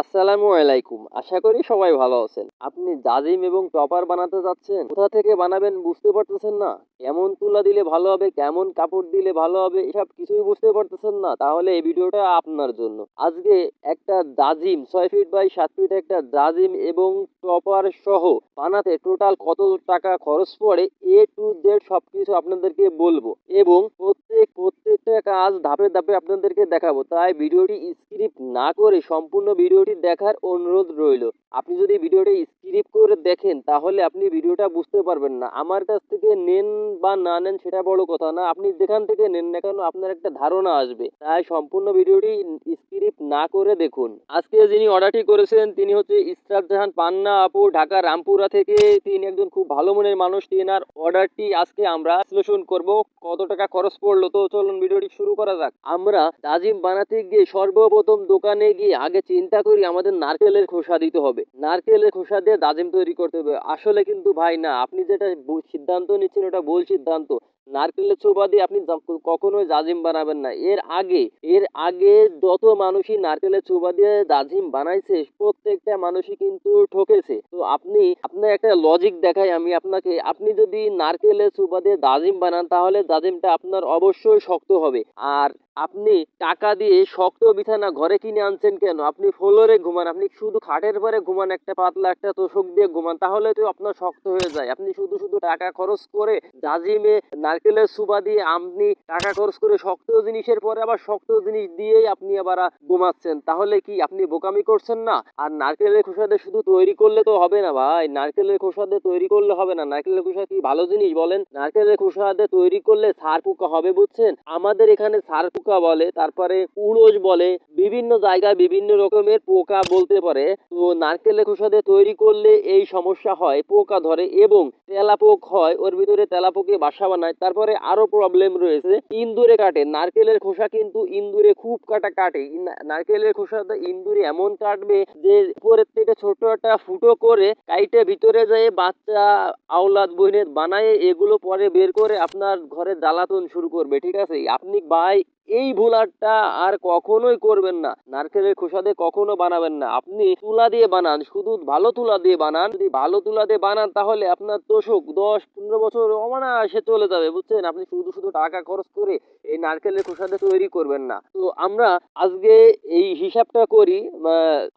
আসসালামু আলাইকুম। আশা করি সবাই ভালো আছেন। আপনি জাজিম এবং টপার বানাতে যাচ্ছেন? কোথা থেকে বানাবেন বুঝতে পারতেছেন না। কেমন তুলা দিলে ভালো হবে, কেমন কাপড় দিলে ভালো হবে, এসব কিছুই বুঝতে পারতেছেন না। তাহলে এই ভিডিওটা আপনার জন্য। আজকে একটা জাজিম, ছয় ফিট বাই সাত ফিট একটা জাজিম এবং টপার সহ বানাতে টোটাল কত টাকা খরচ পড়ে? এ টু জেড সবকিছু আপনাদেরকে বলব। এবং প্রত্যেকটা কাজ ধাপে ধাপে আপনাদেরকে দেখাবো। তাই ভিডিওটি স্ক্রিপ্ট না করে সম্পূর্ণ ভিডিওটি দেখার অনুরোধ রইল। আপনি যদি ভিডিওটি স্ক্রিপ্ট করে দেখেন, তাহলে আপনি ভিডিওটা বুঝতে পারবেন না। আমার কাছ থেকে নেন বা না নেন সেটা বড় কথা না। আপনি যেখান থেকে নেন না কেন আপনার একটা ধারণা আসবে। তাই সম্পূর্ণ ভিডিওটি স্ক্রিপ্ট না করে দেখুন। আজকে যিনি অর্ডারটি করেছেন, তিনি হচ্ছে ইসরাত জাহান পান্না আপু, ঢাকা রামপুরা থেকে। তিনি একজন খুব ভালো মনের মানুষ। তিনার অর্ডারটি আজকে আমরা বিশ্লেষণ করব, কত টাকা খরচ পড়ল। তো চলুন ভিডিওটি শুরু করা যাক। আমরা দাজিম বানাতে গিয়ে সর্বপ্রথম দোকানে গিয়ে আগে চিন্তা করি, আমাদের নারকেলের খোসা দিতে হবে। নারকেলের খোসা দিয়ে দাজিম তৈরি করতে হবে। আসলে কিন্তু ভাই না আপনি যেটা সিদ্ধান্ত নিচ্ছেন ওটা ভুল সিদ্ধান্ত। নারকেলের ছোপা দিয়ে আপনি কখনোই জাজিম বানাবেন না। এর আগে এর আগে যত মানুষই নারকেলের ছোপা দিয়ে জাজিম বানাইছে, প্রত্যেকটা মানুষই কিন্তু ঠকেছে। তো আপনি, আপনার একটা লজিক দেখাই আমি আপনাকে। আপনি যদি নারকেলের ছোপা দিয়ে জাজিম বানান, তাহলে জাজিমটা আপনার অবশ্যই শক্ত হবে। আর আপনি টাকা দিয়ে শক্ত বিছানা ঘরে কিনে আনছেন কেন? আপনি ফ্লোরে ঘুমান, আপনি শুধু খাটের পরে ঘুমান, একটা পাতলা, একটা তোষক দিয়ে ঘুমান, তাহলে তো আপনার শক্ত হয়ে যায়। আপনি শুধু শুধু টাকা খরচ করে জাজিমে নারকেলের সুবা দিয়ে আপনি টাকা খরচ করে শক্ত জিনিসের পরে আবার শক্ত জিনিস দিয়েই আপনি আবার ঘুমাচ্ছেন। তাহলে কি আপনি বোকামি করছেন না? আর নারকেলের খোসা দিয়ে শুধু তৈরি করলে তো হবে না ভাই। নারকেলের খোসা দিয়ে তৈরি করলে হবে না। নারকেলের খোসা কি ভালো জিনিস বলেন? নারকেলের খোসা দিয়ে তৈরি করলে সার পোকা হবে, বুঝছেন? আমাদের এখানে সার পোকা বলে, তারপরে উড়োজ বলে, বিভিন্ন জায়গায় বিভিন্ন রকমের পোকা বলতে পারে। তো নারকেলের খোসা দিয়ে তৈরি করলে এই সমস্যা হয়, পোকা ধরে এবং তেলাপোক হয়। ওর ভিতরে তেলাপোকে বাসা বানায় তারপরে আরও প্রবলেম রয়েছে। ইন্দুরে কাটে, নারকেলের খোসা কিন্তু ইন্দুরে খুব কাটা কাটে। নারকেলের খোসাটা ইন্দুরে এমন কাটবে যে উপরের থেকে ছোট একটা ফুটো করে কাইটে ভিতরে যেয়ে বাচ্চা, আওলাদ বইনের বানায় এগুলো পরে বের করে আপনার ঘরে জ্বালাতন শুরু করবে, ঠিক আছে? আপনি ভাই এই ভুলারটা আর কখনোই করবেন না। নারকেলের খোসা দিয়ে কখনো বানাবেন না। আপনি তুলা দিয়ে বানান, শুধু ভালো তুলা দিয়ে বানান। যদি ভালো তুলা দিয়ে বানান, তাহলে আপনার তোষক দশ পনেরো বছর অনায়াসে চলে যাবে, বুঝছেন? আপনি শুধু শুধু টাকা খরচ করে এই নারকেলের খোসা দিয়ে তৈরি করবেন না। তো আমরা আজকে এই হিসাবটা করি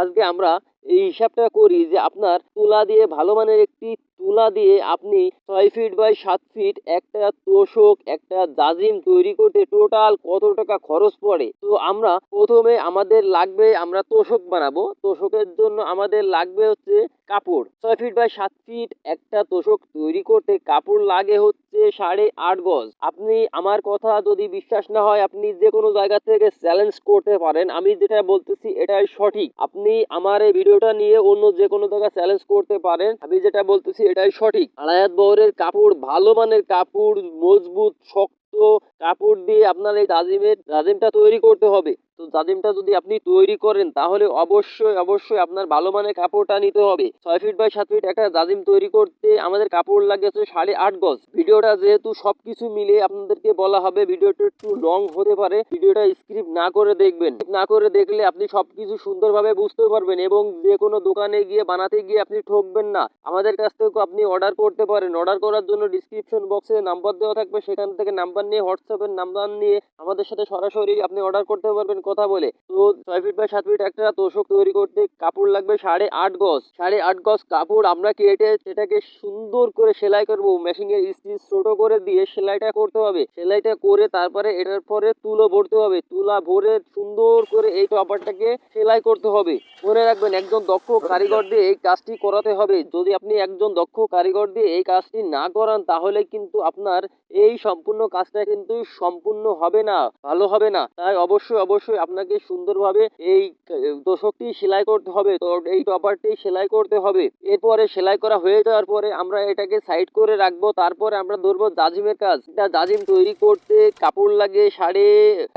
আজকে আমরা এই হিসাবটা করি যে আপনার তুলা দিয়ে ভালো মানের একটি তুলা দিয়ে আপনি ছয় ফিট বাই সাত ফিট একটা তোষক, একটা জাজিম তৈরি করতে টোটাল কত টাকা খরচ পড়ে? তো আমরা প্রথমে আমাদের লাগবে, আমরা তোষক বানাবো। তোষকের জন্য আমাদের লাগবে হচ্ছে কাপড়। ছয় ফিট বাই সাত ফিট একটা তোষক তৈরি করতে কাপড় লাগে হচ্ছে সাড়ে আট গজ। আপনি আমার কথা যদি বিশ্বাস না হয়, আপনি যে কোনো জায়গা থেকে চ্যালেঞ্জ করতে পারেন। আমি যেটা বলতেছি, এটাই সঠিক। আপনি আমার এই ভিডিওটা নিয়ে অন্য যে কোনো জায়গায় চ্যালেঞ্জ করতে পারেন। আমি যেটা বলতেছি, এটাই সঠিক। আড়াইয়াত বহরের কাপড়, ভালো মানের কাপড়, মজবুত, শক্ত কাপড় দিয়ে আপনার এই জাজিমের জাজিমটা তৈরি করতে হবে। তো জাজিমটা যদি আপনি তৈরি করেন, তাহলে অবশ্যই অবশ্যই আপনার ভালো মানের কাপড়টা নিতে হবে। ছয় ফিট বাই সাত ফিট একটা জাজিম তৈরি করতে আমাদের কাপড় লাগে হচ্ছে সাড়ে আট গজ। ভিডিওটা যেহেতু সবকিছু মিলে আপনাদেরকে বলা হবে, ভিডিওটা একটু লং হতে পারে। ভিডিওটা স্ক্রিপ্ট না করে দেখবেন। না করে দেখলে আপনি সবকিছু সুন্দরভাবে বুঝতে পারবেন এবং যে কোনো দোকানে গিয়ে, বানাতে গিয়ে আপনি ঠকবেন না। আমাদের কাছ থেকেও আপনি অর্ডার করতে পারেন। অর্ডার করার জন্য ডিসক্রিপশন বক্সে নাম্বার দেওয়া থাকবে। সেখান থেকে নাম্বার নিয়ে হোয়াটসঅ্যাপের নাম্বার নিয়ে আমাদের সাথে সরাসরি আপনি অর্ডার করতে পারবেন। কথা বলে। তো ছয় ফিট বাই সাত ফিট একটা তোষক তৈরি করতে কাপড় লাগবে সাড়ে আট গজ। সাড়ে আট গজ কাপড় আমরা কেটে সেটাকে সুন্দর করে সেলাই করব। মেশিনের স্টিচ ছোট করে দিয়ে সেলাইটা করতে হবে। সেলাইটা করে তারপরে এটার পরে তুলো ভরতে হবে। তুলা ভরে সুন্দর করে এই টপারটাকে সেলাই করতে হবে। মনে রাখবেন একজন দক্ষ কারিগর দিয়ে এই কাজটি করাতে হবে। যদি আপনি একজন দক্ষ কারিগর দিয়ে এই কাজটি না করান, তাহলে কিন্তু আপনার এই সম্পূর্ণ কাজটা কিন্তু সম্পূর্ণ হবে না, ভালো হবে না। তাই অবশ্যই অবশ্যই আপনাকে সুন্দরভাবে এই তোষকটি সেলাই করতে হবে। তো এই টপারটি সেলাই করতে হবে। এরপরে সেলাই করা হয়ে যাওয়ার পরে আমরা এটাকে সাইড করে রাখব। তারপরে আমরা ধরবো জাজিমের কাজ। এটা জাজিম তৈরি করতে কাপড় লাগে সাড়ে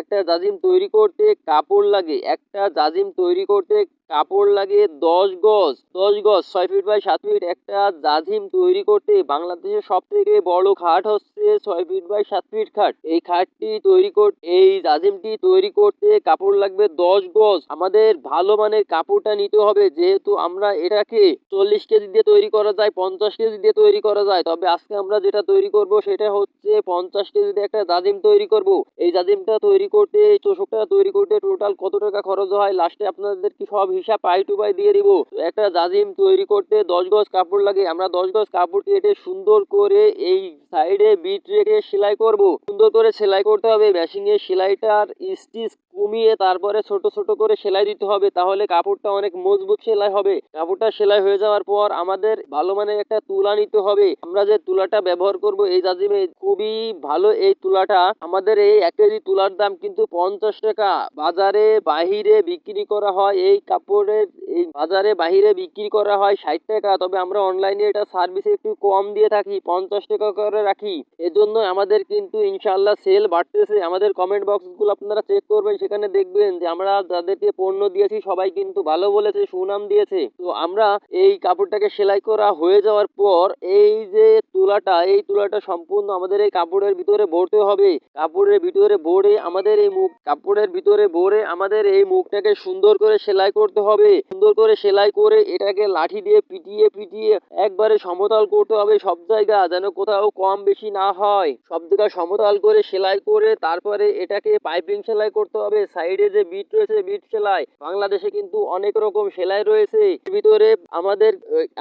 একটা জাজিম তৈরি করতে কাপড় লাগে, একটা জাজিম তৈরি করতে কাপড় লাগে দশ গজ দশ গজ, ছয় ফিট বাই সাত ফিট একটা জাজিম তৈরি করতে বাংলাদেশের সব থেকে বড় খাট হচ্ছে ছয় ফিট বাই সাত ফিট খাট। এই খাটটি তৈরি করতে এই জাজিমটি তৈরি করতে কাপড় লাগবে দশ গজ। আমাদের ভালো মানের কাপড়টা নিতে হবে, যেহেতু আমরা এটাকে চল্লিশ কেজি দিয়ে তৈরি করা যায়, পঞ্চাশ কেজি দিয়ে তৈরি করা যায়। তবে আজকে আমরা যেটা তৈরি করব, সেটা হচ্ছে পঞ্চাশ কেজি দিয়ে একটা জাজিম তৈরি করব। এই জাজিমটা তৈরি করতে এই তোষকটা তৈরি করতে টোটাল কত টাকা খরচ হয় লাস্টে আপনাদের কি সব হিসাব পাই টু পাই দিয়ে দিব। একটা জাজিম তৈরি করতে দশ গজ কাপড় লাগে। আমরা দশ গজ কাপড় কেটে সুন্দর করে এই সাইডে বিট রেখে সেলাই করব। সুন্দর করে সেলাই করতে হবে। মেশিনে সেলাইটার স্টিচ কমিয়ে তারপরে ছোট ছোট করে সেলাই দিতে হবে। তাহলে কাপড়টা অনেক মজবুত সেলাই হবে। কাপড়টা সেলাই হয়ে যাওয়ার পর আমাদের ভালো মানের একটা তুলা নিতে হবে। আমরা যে তুলাটা ব্যবহার করব এই জাজিমে খুবই ভালো এই তুলাটা। আমাদের এই এক কেজি তুলার দাম কিন্তু পঞ্চাশ টাকা। বাজারে বাহিরে বিক্রি করা হয় এই কাপড়ের এই বাজারে বাহিরে বিক্রি করা হয় ষাট টাকা, তবে আমরা অনলাইনে এটা সার্ভিসে একটু কম দিয়ে থাকি, পঞ্চাশ টাকা করে রাখি। এজন্য আমাদের কিন্তু ইনশাল্লাহ সেল বাড়তেছে। আমাদের কমেন্ট বক্সগুলো আপনারা চেক করবেন, সেখানে দেখবেন যে আমরা যাদেরকে পণ্য দিয়েছি, সবাই কিন্তু ভালো বলেছে, সুনাম দিয়েছে। তো আমরা এই কাপড়টাকে সেলাই করা হয়ে যাওয়ার পর এই যে তুলাটা, এই তুলাটা সম্পূর্ণ আমাদের এই কাপড়ের ভিতরে ভরতে হবে। কাপড়ের ভিতরে ভরে আমাদের এই মুখ, কাপড়ের ভিতরে ভরে আমাদের এই মুখটাকে সুন্দর করে সেলাই করতে হবে। সুন্দর করে সেলাই করে এটাকে লাঠি দিয়ে পিটিয়ে পিটিয়ে একবারে সমতল করতে হবে সব জায়গা যেন কোথাও কম বেশি না হয়। সব জায়গা সমতল করে সেলাই করে তারপরে এটাকে পাইপিং সেলাই করতে হবে। সাইডে যে বিট রয়েছে, বিট সেলাই। বাংলাদেশে কিন্তু অনেক রকম সেলাই রয়েছে। ভিতরে আমাদের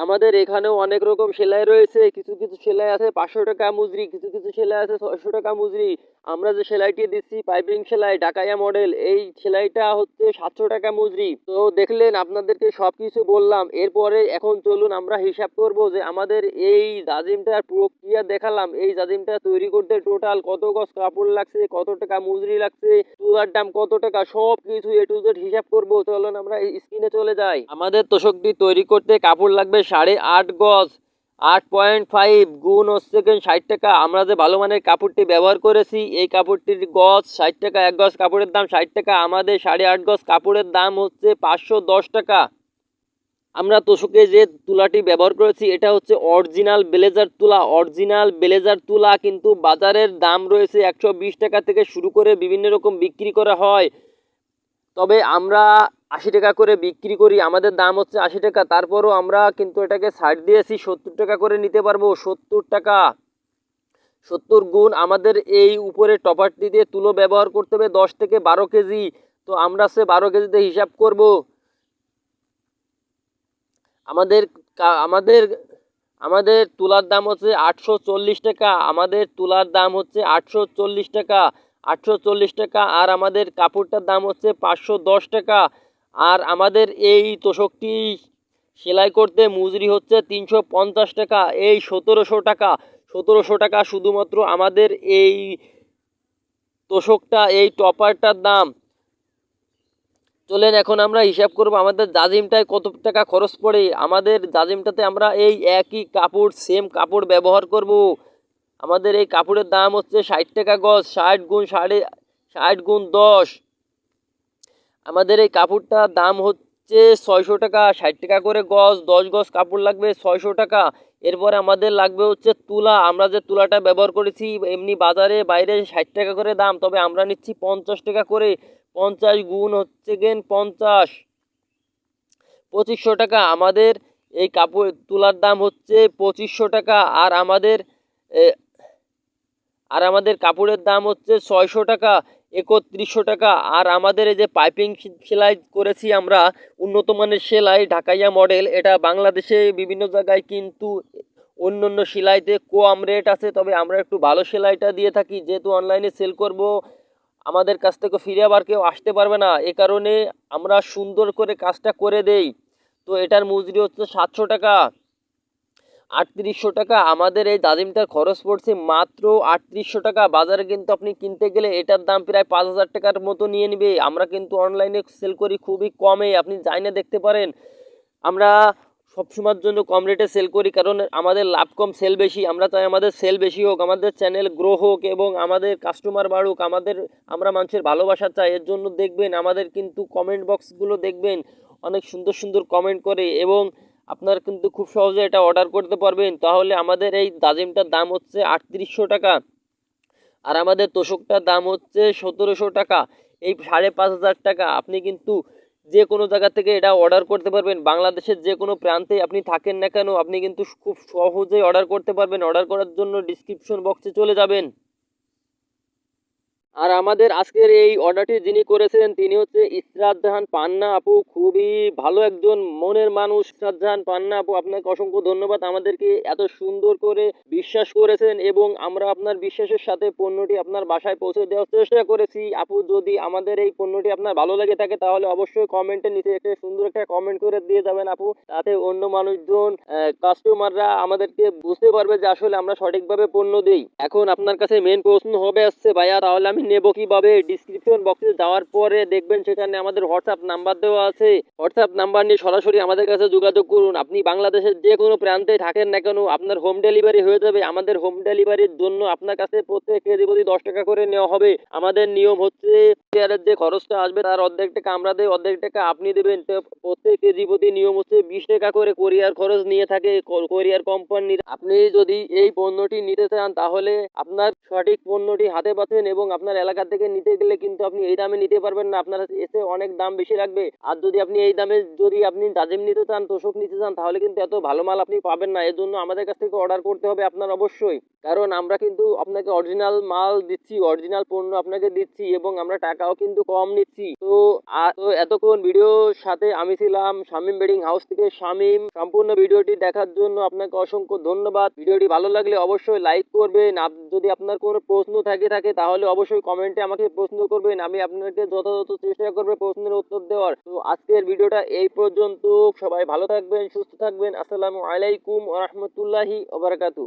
আমাদের এখানেও অনেক রকম সেলাই রয়েছে। কিছু কিছু সেলাই আছে পাঁচশো টাকা মুজরি, কিছু কিছু সেলাই আছে ছয়শো টাকা মুজরি। আমরা যে সেলাইটি দিচ্ছি, পাইপিং সেলাই ডাকাইয়া মডেল, এই সেলাইটা হচ্ছে সাতশো টাকা মজুরি। তো দেখলেন, আপনাদেরকে সব কিছু বললাম। এরপরে এখন চলুন আমরা হিসাব করব যে আমাদের এই জাজিমটার প্রক্রিয়া দেখালাম। এই জাজিমটা তৈরি করতে টোটাল কত গজ কাপড় লাগছে, কত টাকা মজুরি লাগছে, চুলার দাম কত টাকা সব কিছু এ টু জেড হিসাব করব। চলুন আমরা স্ক্রিনে চলে যাই। আমাদের তোষকটি তৈরি করতে কাপড় লাগবে সাড়ে আট গজ। আট পয়েন্ট ফাইভ গুণ হচ্ছে ষাট টাকা। আমরা যে ভালো মানের কাপড়টি ব্যবহার করেছি, এই কাপড়টির গজ ষাট টাকা, এক গজ কাপড়ের দাম ষাট টাকা, আমাদের সাড়ে আট গজ কাপড়ের দাম হচ্ছে পাঁচশো দশ টাকা। আমরা তোষকে যে তুলাটি ব্যবহার করেছি, এটা হচ্ছে অরিজিনাল ব্লেজার তুলা। অরিজিনাল ব্লেজার তুলা কিন্তু বাজারের দাম রয়েছে একশো বিশ টাকা থেকে শুরু করে বিভিন্ন রকম বিক্রি করা হয়। তবে আমরা আশি টাকা করে বিক্রি করি, আমাদের দাম হচ্ছে আশি টাকা, তারপরও আমরা কিন্তু এটাকে ছাড় দিয়েছি, সত্তর টাকা করে নিতে পারব, সত্তর টাকা। সত্তর গুণ আমাদের এই উপরে টপারটি দিয়ে তুলো ব্যবহার করতে হবে দশ থেকে বারো কেজি, তো আমরা সে বারো কেজিতে হিসাব করব। আমাদের আমাদের আমাদের তুলার দাম হচ্ছে আটশো চল্লিশ টাকা, আমাদের তুলার দাম হচ্ছে আটশো চল্লিশ টাকা, আটশো চল্লিশ টাকা, আর আমাদের কাপড়টার দাম হচ্ছে পাঁচশো দশ টাকা। আর আমাদের এই তোষকটি সেলাই করতে মজুরি হচ্ছে তিনশো পঞ্চাশ টাকা, এই সতেরোশো টাকা। সতেরোশো টাকা শুধুমাত্র আমাদের এই তোষকটা, এই টপারটার দাম। চলেন, এখন আমরা হিসাব করব আমাদের জাজিমটায় কত টাকা খরচ পড়ে। আমাদের জাজিমটাতে আমরা এই একই কাপড় সেম কাপড় ব্যবহার করব। আমাদের এই কাপড়ের দাম হচ্ছে ষাট টাকা গজ, ষাট গুণ সাড়ে, ষাট গুণ দশ। আমাদের এই কাপড়টার দাম হচ্ছে ছয়শো টাকা, ষাট টাকা করে গজ, দশ গজ কাপড় লাগবে ছয়শো টাকা। এরপরে আমাদের লাগবে হচ্ছে তুলা। আমরা যে তুলাটা ব্যবহার করেছি, এমনি বাজারে বাইরে ষাট টাকা করে দাম, তবে আমরা নিচ্ছি পঞ্চাশ টাকা করে। পঞ্চাশ গুণ হচ্ছে গেন পঞ্চাশ। পঁচিশশো টাকা। আমাদের এই কাপড়, তুলার দাম হচ্ছে পঁচিশশো টাকা। আর আমাদের আর আমাদের কাপড়ের দাম হচ্ছে ছয়শো টাকা। একত্রিশশো টাকা। আর আমাদের এই যে পাইপিং সেলাই করেছি আমরা, উন্নত মানের সেলাই, ঢাকাইয়া মডেল, এটা বাংলাদেশে বিভিন্ন জায়গায় কিন্তু অন্য অন্য সেলাইতে কম রেট আছে, তবে আমরা একটু ভালো সেলাইটা দিয়ে থাকি। যেহেতু অনলাইনে সেল করব, আমাদের কাছ থেকে ফিরে আবার কেউ আসতে পারবে না। এ কারণে আমরা সুন্দর করে কাজটা করে দেই। তো এটার মজুরি হচ্ছে সাতশো টাকা। আটত্রিশশো টাকা। আমাদের এই দাদিমটার খরচ পড়ছে মাত্র আটত্রিশশো টাকা। বাজারে কিন্তু আপনি কিনতে গেলে এটার দাম প্রায় পাঁচ হাজার টাকার মতো নিয়ে নেবে। আমরা কিন্তু অনলাইনে সেল করি খুবই কমে। আপনি যাই না দেখতে পারেন, আমরা সবসময়ের জন্য কম রেটে সেল করি। কারণ আমাদের লাভ কম সেল বেশি। আমরা চাই আমাদের সেল বেশি হোক, আমাদের চ্যানেল গ্রো হোক এবং আমাদের কাস্টমার বাড়ুক। আমাদের, আমরা মানুষের ভালোবাসা চাই। এর জন্য দেখবেন, আমাদের কিন্তু কমেন্ট বক্সগুলো দেখবেন, অনেক সুন্দর সুন্দর কমেন্ট করে এবং আপনারা কিন্তু খুব সহজে এটা অর্ডার করতে পারবেন। তাহলে আমাদের এই দাজিমটার দাম হচ্ছে আটত্রিশশো টাকা। আর আমাদের তোষকটার দাম হচ্ছে সতেরোশো টাকা। এই সাড়ে পাঁচ হাজার টাকা আপনি কিন্তু যে কোনো জায়গা থেকে এটা অর্ডার করতে পারবেন। বাংলাদেশের যে কোনো প্রান্তে আপনি থাকেন না কেন, আপনি কিন্তু খুব সহজেই অর্ডার করতে পারবেন। অর্ডার করার জন্য ডিসক্রিপশন বক্সে চলে যাবেন। আর আমাদের আজকের এই অর্ডারটি যিনি করেছেন, তিনি হচ্ছে ইসরাত জাহান পান্না আপু। খুবই ভালো একজন মনের মানুষ ইসরাত জাহান পান্না আপু। আপনাকে অসংখ্য ধন্যবাদ। আমাদেরকে এত সুন্দর করে বিশ্বাস করেছেন এবং আমরা আপনার বিশ্বাসের সাথে পণ্যটি আপনার বাসায় পৌঁছে দেওয়ার চেষ্টা করেছি। আপু, যদি আমাদের এই পণ্যটি আপনার ভালো লেগে থাকে, তাহলে অবশ্যই কমেন্টের নিচে একটা সুন্দর একটা কমেন্ট করে দিয়ে যাবেন আপু। তাতে অন্য মানুষজন কাস্টমাররা আমাদেরকে বুঝতে পারবে যে আসলে আমরা সঠিকভাবে পণ্য দিই। এখন আপনার কাছে মেন প্রশ্ন হবে আসছে, ভাইয়া, তাহলে আমি নেব কীভাবে? ডিসক্রিপশন বক্সে যাওয়ার পরে দেখবেন সেখানে আমাদের হোয়াটসঅ্যাপ নাম্বার দেওয়া আছে। হোয়াটসঅ্যাপ নাম্বার নিয়ে সরাসরি আমাদের কাছে যোগাযোগ করুন। আপনি বাংলাদেশের যে কোনো প্রান্তে থাকেন না কেন, আপনার হোম ডেলিভারি হয়ে যাবে। আমাদের হোম ডেলিভারির জন্য আপনার কাছে প্রত্যেক কেজি প্রতি দশ টাকা করে নেওয়া হবে। আমাদের নিয়ম হচ্ছে চেয়ারের যে খরচটা আসবে তার অর্ধেক টাকা আমরা দেই, অর্ধেক টাকা আপনি দেবেন। প্রত্যেক কেজি প্রতি নিয়ম হচ্ছে বিশ টাকা করে কোরিয়ার খরচ নিয়ে থাকে কোরিয়ার কোম্পানির আপনি যদি এই পণ্যটি নিতে চান তাহলে আপনার সঠিক পণ্যটি হাতে পাচ্ছেন এবং আপনার এলাকা থেকে নিতে গেলে কিন্তু আপনি এই দামে নিতে পারবেন না। আপনার এসে অনেক দাম বেশি লাগবে। আর যদি আপনি এই দামে যদি আপনি জাজিম নিতে চান, তোষক নিতে চান, তাহলে কিন্তু এত ভালো মাল আপনি পাবেন না। এর জন্য আমাদের কাছ থেকে অর্ডার করতে হবে আপনার অবশ্যই। কারণ আমরা কিন্তু আপনাকে অরিজিনাল মাল দিচ্ছি অরিজিনাল পণ্য আপনাকে দিচ্ছি এবং আমরা টাকাও কিন্তু কম নিচ্ছি। তো তো এতক্ষণ ভিডিওর সাথে আমি ছিলাম শামিম বেডিং হাউস থেকে শামিম। সম্পূর্ণ ভিডিওটি দেখার জন্য আপনাকে অসংখ্য ধন্যবাদ। ভিডিওটি ভালো লাগলে অবশ্যই লাইক করবেন। যদি আপনার কোনো প্রশ্ন থাকে থাকে, তাহলে অবশ্যই কমেন্টে আমাকে প্রশ্ন করবেন, আমি আপনাকে যথাযথ চেষ্টা করব প্রশ্নের উত্তর দেওয়ার। তো আজকের ভিডিওটা এই পর্যন্ত, সবাই ভালো থাকবেন, সুস্থ থাকবেন, আসসালামু আলাইকুম রহমতুল্লাহি ওবরাকাতু